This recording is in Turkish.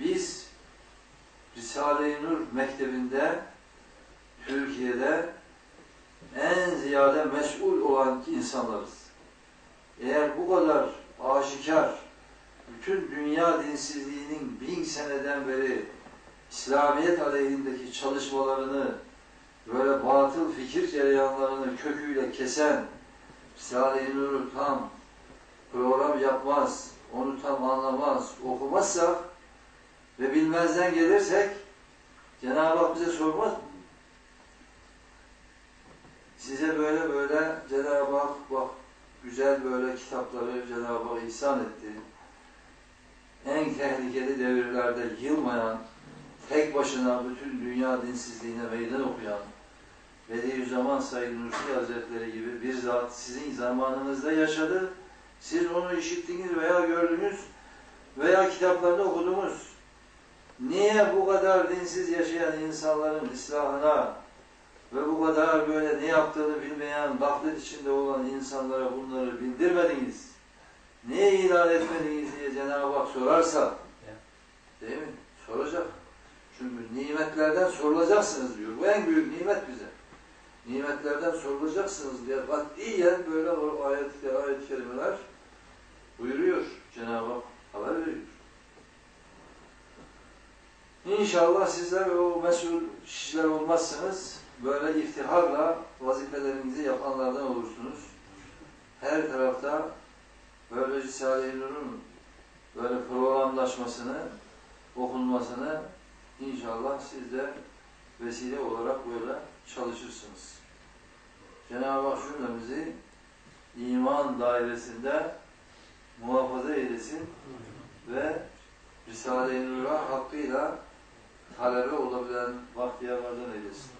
Biz Risale-i Nur Mektebi'nde Türkiye'de en ziyade mesul olan insanlarız. Eğer bu kadar aşikar, bütün dünya dinsizliğinin bin seneden beri İslamiyet aleyhindeki çalışmalarını, böyle batıl fikir cereyanlarını köküyle kesen, Risale-i Nur'u tam program yapmaz, onu tam anlamaz, okumazsak ve bilmezden gelirsek Cenab-ı Hak bize sormaz mı? Size böyle böyle Cenab-ı Hak bak güzel böyle kitapları Cenab-ı Hak ihsan etti. En tehlikeli devirlerde yılmayan, tek başına bütün dünya dinsizliğine meydan okuyan Bediüzzaman Said Nursi Hazretleri gibi bir zat sizin zamanınızda yaşadı. Siz onu işittiniz veya gördünüz veya kitaplarını okudunuz. Niye bu kadar dinsiz yaşayan insanların ıslahına ve bu kadar böyle ne yaptığını bilmeyen, gaflet içinde olan insanlara bunları bildirmediniz? Niye ilan etmediniz diye Cenab-ı Hak sorarsa, değil mi? Soracak. Çünkü nimetlerden sorulacaksınız diyor. Bu en büyük nimet bize. Nimetlerden sorulacaksınız diye katiyen böyle o ayet, ayet kelimeler buyuruyor. Cenab-ı Hak haber veriyor. İnşallah sizler o mesul kişiler olmazsınız. Böyle iftiharla vazifelerinizi yapanlardan olursunuz. Her tarafta böyle Risale-i böyle programlaşmasını, okunmasını inşallah siz de vesile olarak böyle çalışırsınız. Cenab-ı Hak cümlemizi iman dairesinde muhafaza eylesin ve Risale-i Nur'a hakkıyla talebe olabilen bahtiyarlardan eylesin.